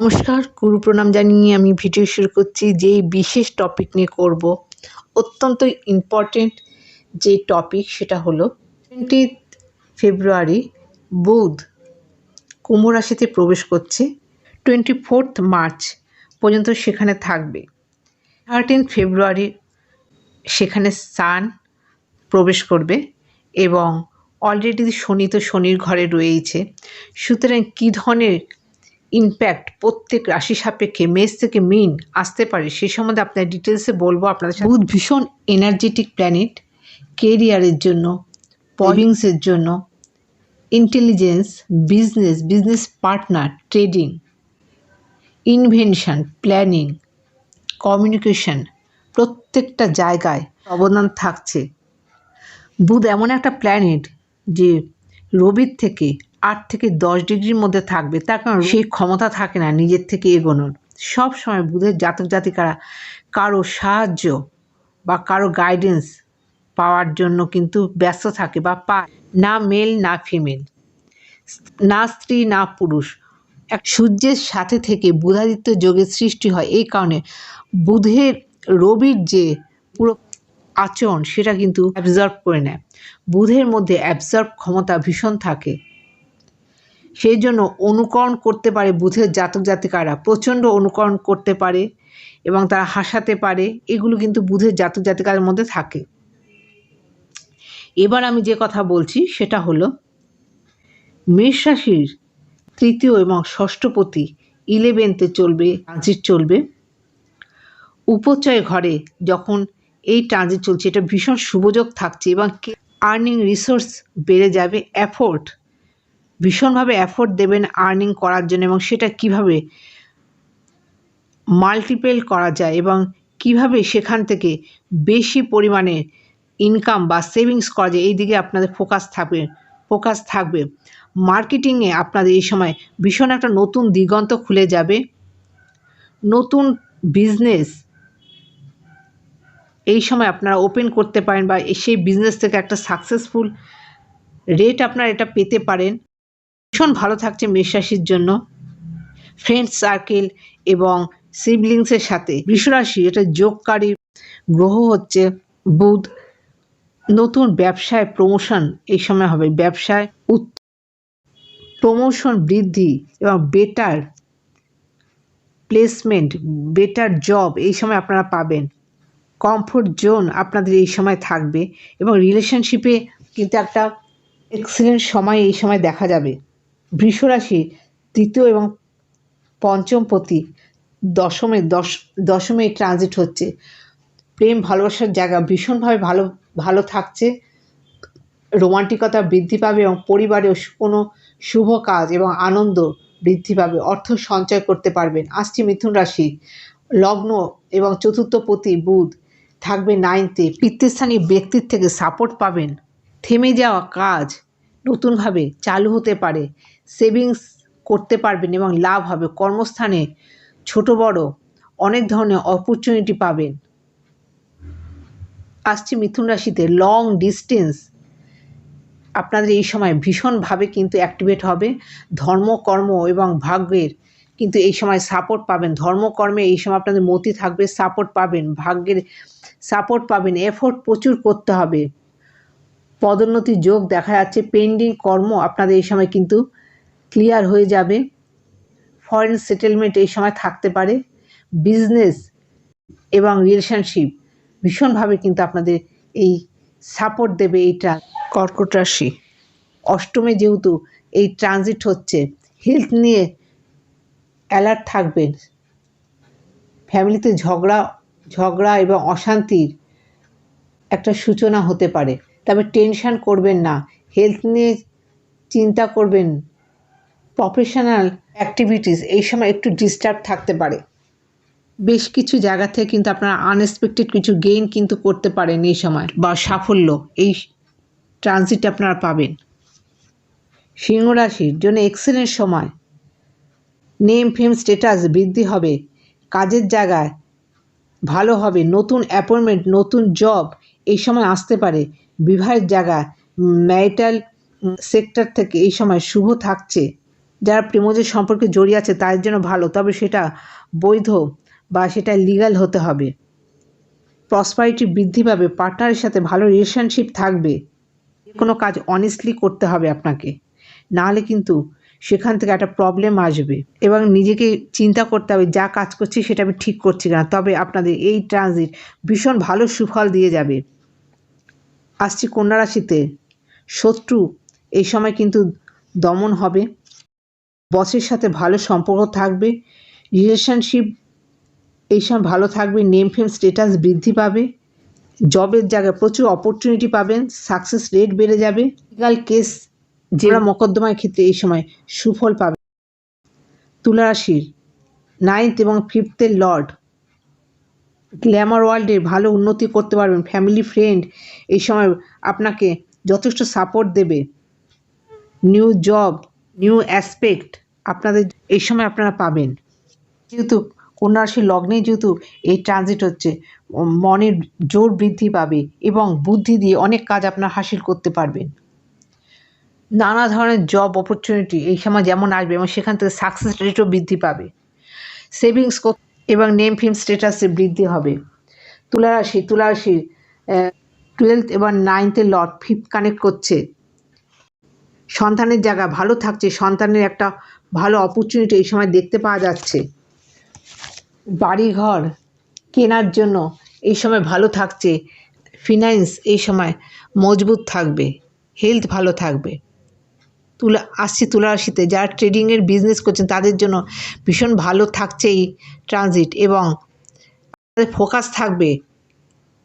নমস্কার, গুরু প্রণাম জানিয়ে আমি ভিডিও শুরু করছি যে বিশেষ টপিক নিয়ে করব। অত্যন্ত ইম্পর্টেন্ট যে টপিক সেটা হলো টোয়েন্টি ফেব্রুয়ারি বুধ, কুম্ভ রাশিতে প্রবেশ করছে। টোয়েন্টি ফোর্থ মার্চ পর্যন্ত সেখানে থাকবে। থার্টিন ফেব্রুয়ারি সেখানে সান প্রবেশ করবে এবং অলরেডি শনি তো শনির ঘরে রয়েইছে। সুতরাং কী ধরনের ইম্প্যাক্ট প্রত্যেক রাশি সাপেক্ষে মেষ থেকে মিন আসতে পারে, সে সম্বন্ধে আপনার ডিটেলসে বলব আপনাদের বুধ ভীষণ এনার্জেটিক প্ল্যানেট কেরিয়ারের জন্য পলিংসের জন্য intelligence business business partner trading invention planning communication প্রত্যেকটা জায়গায় অবদান থাকছে। বুধ এমন একটা প্ল্যানেট যে রবির থেকে আট থেকে দশ ডিগ্রির মধ্যে থাকবে। তার কারণ সেই ক্ষমতা থাকে না নিজের থেকে এগোনোর। সব সময় বুধের জাতক জাতিকারা কারও সাহায্য বা কারও গাইডেন্স পাওয়ার জন্য কিন্তু ব্যস্ত থাকে বা পায়। না মেল না ফিমেল না স্ত্রী, না পুরুষ। এক সূর্যের সাথে থেকে বুধাদিত্য যোগের সৃষ্টি হয়। এই কারণে বুধের রবির যে পুরো আচরণ সেটা কিন্তু অ্যাবজর্ব করে নেয়। বুধের মধ্যে অ্যাবজর্ব ক্ষমতা ভীষণ থাকে। সেই জন্য অনুকরণ করতে পারে বুধের জাতক জাতিকারা, প্রচণ্ড অনুকরণ করতে পারে এবং তারা হাসাতে পারে, এগুলো কিন্তু বুধের জাতক জাতিকার মধ্যে থাকে। এবার আমি যে কথা বলছি সেটা হলো, মেষ রাশির তৃতীয় এবং ষষ্ঠপতি ইলেভেনতে চলবে ট্রানজিট চলবে। উপচয় ঘরে যখন এই ট্রানজিট চলছে, এটা ভীষণ শুভযোগ থাকছে এবং আর্নিং রিসোর্স বেড়ে যাবে অ্যাফোর্ড ভীষণভাবে অ্যাফোর্ড দেবেন আর্নিং করার জন্য এবং সেটা কীভাবে মাল্টিপেল করা যায় এবং কীভাবে সেখান থেকে বেশি পরিমাণে ইনকাম বা সেভিংস করা যায়, এই দিকে আপনাদের ফোকাস থাকবে ফোকাস থাকবে। মার্কেটিংয়ে আপনাদের এই সময় ভীষণ একটা নতুন দিগন্ত খুলে যাবে। নতুন বিজনেস এই সময় আপনারা ওপেন করতে পারেন বা সেই বিজনেস থেকে একটা সাকসেসফুল রেট আপনারা এটা পেতে পারেন। ভীষণ ভালো থাকছে মেষ রাশির জন্য। ফ্রেন্ড সার্কেল এবং সিবলিংসের সাথে। বৃষরাশি এটা যোগকারী গ্রহ হচ্ছে বুধ। নতুন ব্যবসায় প্রমোশন এই সময় হবে। ব্যবসায় প্রমোশন বৃদ্ধি এবং বেটার প্লেসমেন্ট বেটার জব এই সময় আপনারা পাবেন। কমফোর্ট জোন আপনাদের এই সময় থাকবে এবং রিলেশনশিপে কিন্তু একটা এক্সিলেন্ট সময় এই সময় দেখা যাবে। বৃষরাশি তৃতীয় এবং পঞ্চম পতি দশমে দশ, দশমে ট্রানজিট হচ্ছে। প্রেম, ভালোবাসার জায়গা ভীষণভাবে ভালো ভালো থাকছে। রোমান্টিকতা বৃদ্ধি পাবে এবং পরিবারেও কোনো শুভ কাজ এবং আনন্দ বৃদ্ধি পাবে। অর্থ সঞ্চয় করতে পারবেন। আসছি মিথুন রাশি, লগ্ন এবং চতুর্থ পতি বুধ থাকবে নাইনতে পিতৃস্থানীয় ব্যক্তির থেকে সাপোর্ট পাবেন। থেমে যাওয়া কাজ নতুনভাবে চালু হতে পারে। সেভিংস করতে পারবেন এবং লাভ হবে। কর্মস্থানে ছোট, বড় অনেক ধরনের অপরচুনিটি পাবেন। আসছে মিথুন রাশিতে। লং ডিস্টেন্স আপনাদের এই সময় ভীষণভাবে কিন্তু অ্যাক্টিভেট হবে। ধর্ম কর্ম এবং ভাগ্যের কিন্তু এই সময় সাপোর্ট পাবেন। ধর্মকর্মে এই সময় আপনাদের মতি থাকবে সাপোর্ট পাবেন, ভাগ্যের সাপোর্ট পাবেন এফোর্ট প্রচুর করতে হবে। পদোন্নতি যোগ দেখা যাচ্ছে। পেন্ডিং কর্ম আপনাদের এই সময় কিন্তু ক্লিয়ার হয়ে যাবে। ফরেন সেটেলমেন্ট এই সময় থাকতে পারে। বিজনেস এবং রিলেশনশিপ ভীষণভাবে কিন্তু আপনাদের এই সাপোর্ট দেবে এইটা কর্কট রাশি। অষ্টমে যেহেতু এই ট্রানজিট হচ্ছে হেলথ নিয়ে অ্যালার্ট থাকবেন। ফ্যামিলিতে ঝগড়া ঝগড়া এবং অশান্তির একটা সূচনা হতে পারে। তবে টেনশান করবেন না। হেলথ নিয়ে চিন্তা করবেন প্রফেশনাল অ্যাক্টিভিটিস এই সময় একটু ডিস্টার্ব থাকতে পারে। বেশ কিছু জায়গা থেকে কিন্তু আপনারা আনএক্সপেক্টেড কিছু গেইন কিন্তু করতে পারেন এই সময়, বা সাফল্য, এই ট্রানজিট আপনারা পাবেন। সিংহ রাশির জন্য এক্সেলেন্ট সময়। নেম ফেম স্টেটাস বৃদ্ধি হবে। কাজের জায়গায় ভালো হবে। নতুন অ্যাপয়েন্টমেন্ট নতুন জব এই সময় আসতে পারে। বিবাহের জায়গা ম্যারিটাল সেক্টর থেকে এই সময় শুভ থাকছে। যারা প্রেমজের সম্পর্কে জড়িয়ে আছে তাদের জন্য ভালো, তবে সেটা বৈধ বা সেটা লিগ্যাল হতে হবে। প্রসপারিটি বৃদ্ধি পাবে পার্টনারের সাথে ভালো রিলেশনশিপ থাকবে। কোনো কাজ অনেস্টলি করতে হবে আপনাকে। নাহলে কিন্তু সেখান থেকে একটা প্রবলেম আসবে। এবং নিজেকে চিন্তা করতে হবে, যা কাজ করছি সেটা আমি ঠিক করছি না তবে আপনাদের এই ট্রানজিট ভীষণ ভালো সুফল দিয়ে যাবে। আসছি কন্যা রাশিতে। শত্রু এই সময় কিন্তু দমন হবে। বসের সাথে ভালো সম্পর্ক থাকবে রিলেশনশিপ এই সময় ভালো থাকবে নেম ফেম স্টেটাস বৃদ্ধি পাবে জবের জায়গায় প্রচুর অপরচুনিটি পাবেন সাকসেস রেট বেড়ে যাবে লিগাল কেস যেটা মকদ্দমার ক্ষেত্রে এই সময় সুফল পাবে। তুলা রাশির নাইন্থ এবং ফিফথের লর্ড গ্ল্যামার ওয়ার্ল্ডে ভালো উন্নতি করতে পারবেন ফ্যামিলি ফ্রেন্ড এই সময় আপনাকে যথেষ্ট সাপোর্ট দেবে। নিউ জব নিউ অ্যাসপেক্ট আপনাদের এই সময় আপনারা পাবেন। যেহেতু কন্যা লগ্নে যেহেতু এই ট্রানজিট হচ্ছে মনের জোর বৃদ্ধি পাবে এবং বুদ্ধি দিয়ে অনেক কাজ আপনারা হাসিল করতে পারবেন। নানা ধরনের জব অপরচুনিটি এই সময় যেমন আসবে এবং সেখান থেকে সাকসেস রেটও বৃদ্ধি পাবে। সেভিংস এবং নেম ফিম স্ট্যাটাসে বৃদ্ধি হবে। তুলা রাশি তুলা টুয়েলথ এবং নাইনথের লট ফিফথ কানেক্ট করছে। সন্তানের জায়গা, ভালো থাকছে, সন্তানের একটা ভালো অপরচুনিটি এই সময় দেখতে পাওয়া যাচ্ছে। বাড়িঘর কেনার জন্য এই সময় ভালো থাকছে ফিনান্স এই সময় মজবুত থাকবে হেলথ ভালো থাকবে। তুলা, আসছি তুলা রাশিতে যারা ট্রেডিংয়ের বিজনেস করছেন, তাদের জন্য ভীষণ ভালো থাকছে এই ট্রানজিট এবং ফোকাস থাকবে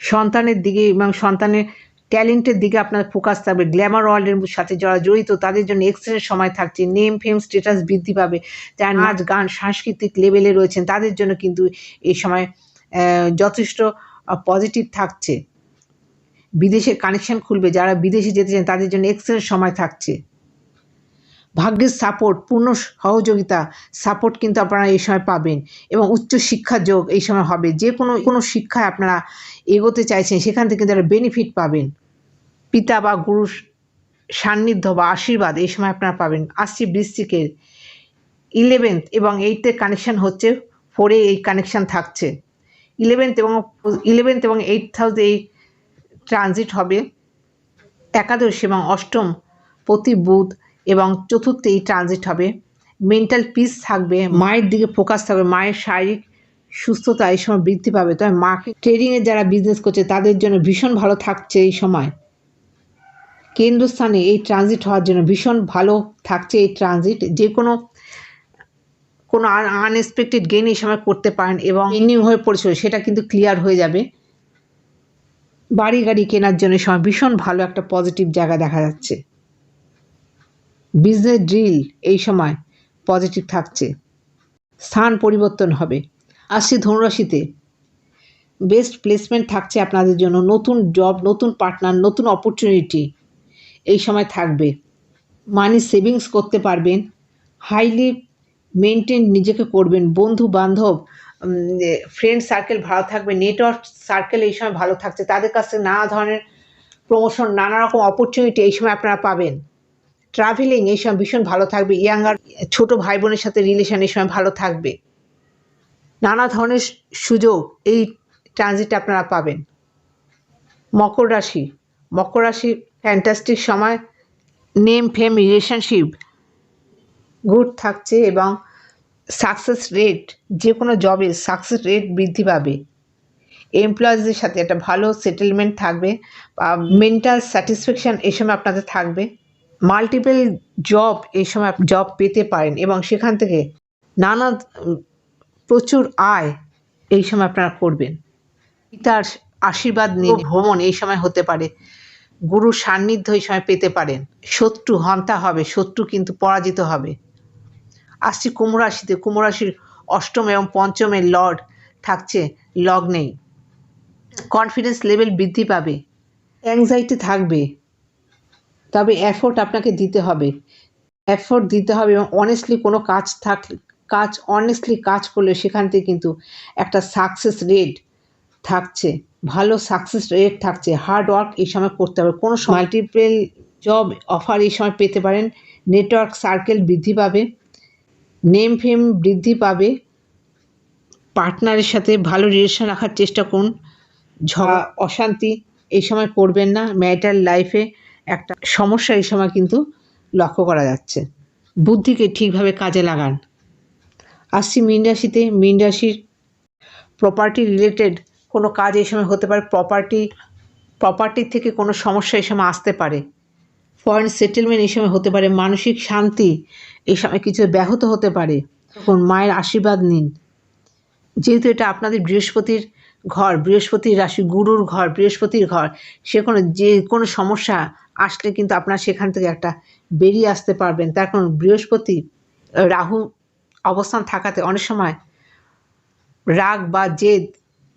সন্তানের দিকে এবং সন্তানের ট্যালেন্টের দিকে আপনার ফোকাস থাকবে। গ্ল্যামার ওয়ার্ল্ডের সাথে যারা জড়িত তাদের জন্য এক্সেলের সময় থাকছে। নেম ফেম স্টেটাস বৃদ্ধি পাবে। যারা নাচ গান সাংস্কৃতিক লেভেলে রয়েছেন তাদের জন্য কিন্তু এই সময় যথেষ্ট পজিটিভ থাকছে। বিদেশে কানেকশন খুলবে। যারা বিদেশে যেতে চান তাদের জন্য এক্সেলের সময় থাকছে। ভাগ্যের সাপোর্ট পূর্ণ সহযোগিতা সাপোর্ট কিন্তু আপনারা এই সময় পাবেন এবং উচ্চ শিক্ষা যোগ এই সময় হবে। যে কোনো কোনো শিক্ষায় আপনারা এগোতে চাইছেন, সেখান থেকে যারা বেনিফিট পাবেন। পিতা বা গুরুর সান্নিধ্য বা আশীর্বাদ এই সময় আপনারা পাবেন। আসছি বৃশ্চিকের ইলেভেন্থ এবং এইটের কানেকশান হচ্ছে ফোরে এই কানেকশান থাকছে। ইলেভেন্থ এবং ইলেভেন্থ এবং এইট হাউস এই ট্রানজিট হবে। একাদশ এবং অষ্টম প্রতি বুধ এবং চতুর্থে এই ট্রানজিট হবে। মেন্টাল পিস থাকবে, মায়ের দিকে ফোকাস থাকবে, মায়ের শারীরিক সুস্থতা এই সময় বৃদ্ধি পাবে। তবে মাকে ট্রেডিংয়ে যারা বিজনেস করছে, তাদের জন্য ভীষণ ভালো থাকছে এই সময়। কেন্দ্রস্থানে এই ট্রানজিট হওয়ার জন্য ভীষণ ভালো থাকছে এই ট্রানজিট যে কোনো কোনো আনএক্সপেক্টেড গেন এই সময় করতে পারেন এবং পেন্ডিং হয়ে পড়েছিল, সেটা কিন্তু ক্লিয়ার হয়ে যাবে। বাড়ি গাড়ি কেনার জন্য সময় ভীষণ ভালো একটা পজিটিভ জায়গা দেখা যাচ্ছে। বিজনেস ড্রিল এই সময় পজিটিভ থাকছে। স্থান পরিবর্তন হবে। আসছে ধনুরাশিতে। বেস্ট প্লেসমেন্ট থাকছে আপনাদের জন্য। নতুন জব নতুন পার্টনার নতুন অপরচুনিটি এই সময় থাকবে। মানি সেভিংস করতে পারবেন। হাইলি মেনটেন নিজেকে করবেন। বন্ধু, বান্ধব ফ্রেন্ড সার্কেল ভালো থাকবে। নেটওয়ার্ক সার্কেল এই সময় ভালো থাকছে। তাদের কাছ নানা ধরনের প্রমোশন নানা রকম অপরচুনিটি এই সময় আপনারা পাবেন। ট্রাভেলিং এই সময় ভীষণ ভালো থাকবে ইয়াঙ্গার ছোট ভাই বোনের সাথে রিলেশন এই সময় ভালো থাকবে। নানা ধরনের সুযোগ এই ট্রানজিট আপনারা পাবেন। মকর রাশি মকর রাশি ফ্যান্টাস্টিক সময় নেম ফেম রিলেশনশিপ গুড থাকছে এবং সাকসেস রেট যে কোনো জবে সাকসেস রেট বৃদ্ধি পাবে। এমপ্লয়িজদের সাথে একটা ভালো সেটেলমেন্ট থাকবে মেন্টাল স্যাটিসফ্যাকশান এই সময় আপনাদের থাকবে। মাল্টিপল জব এই সময় জব পেতে পারেন এবং সেখান থেকে নানা প্রচুর আয় এই সময় আপনারা করবেন। পিতার আশীর্বাদ নিয়ে ভ্রমণ এই সময় হতে পারে। গুরুর সান্নিধ্য এই সময় পেতে পারেন। শত্রু হন্তা হবে শত্রু কিন্তু পরাজিত হবে। আসছি কুম্ভ রাশিতে কুম্ভ রাশির অষ্টম এবং পঞ্চমের লর্ড থাকছে লগ্নেই। কনফিডেন্স লেভেল বৃদ্ধি পাবে। অ্যাংজাইটি থাকবে। তবে এফোর্ট আপনাকে দিতে হবে। এফোর্ট দিতে হবে এবং অনেস্টলি কোনো কাজ থাকলে কাজ অনেস্টলি কাজ করলে সেখান থেকে কিন্তু একটা সাকসেস রেট থাকছে। ভালো সাকসেস রেট থাকছে। হার্ড ওয়ার্ক এই সময় করতে হবে। কোনো মাল্টিপল জব অফার এই সময় পেতে পারেন। নেটওয়ার্ক সার্কেল বৃদ্ধি পাবে। নেম ফেম বৃদ্ধি পাবে। পার্টনারের সাথে ভালো রিলেশন রাখার চেষ্টা করুন। ঝগড়া অশান্তি এই সময় করবেন না। ম্যারিটাল লাইফে একটা সমস্যা এই সময় কিন্তু লক্ষ্য করা যাচ্ছে। বুদ্ধিকে ঠিকভাবে কাজে লাগান। আসছি মীন রাশিতে মীন রাশির প্রপার্টি রিলেটেড কোনো কাজ এই সময় হতে পারে প্রপার্টি প্রপার্টির থেকে কোনো সমস্যা এই সময় আসতে পারে। ফরেন সেটেলমেন্ট এই সময় হতে পারে, মানসিক শান্তি এই সময় কিছু ব্যাহত হতে পারে। তখন মায়ের আশীর্বাদ নিন। যেহেতু এটা আপনাদের বৃহস্পতির ঘর, বৃহস্পতির রাশি, গুরুর ঘর, বৃহস্পতির ঘর সে কোনো যে কোনো সমস্যা আসলে কিন্তু আপনার সেখান থেকে একটা বেরিয়ে আসতে পারবেন। তার কারণ বৃহস্পতি রাহু অবস্থান থাকাতে অনেক সময় রাগ বা জেদ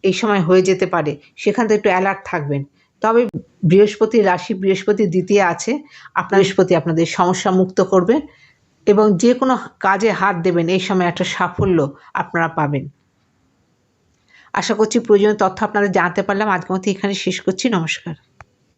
এই সময় হয়ে যেতে পারে। সেখান থেকে একটু অ্যালার্ট থাকবেন। তবে বৃহস্পতি রাশি, বৃহস্পতি দ্বিতীয় আছে। আপনার বৃহস্পতি আপনাদের সমস্যা মুক্ত করবে এবং যে কোনো কাজে হাত দেবেন, এই সময় একটা সাফল্য আপনারা পাবেন। আশা করছি প্রয়োজনীয় তথ্য আপনারা জানতে পারলাম। আজকের মতো এখানে শেষ করছি। নমস্কার।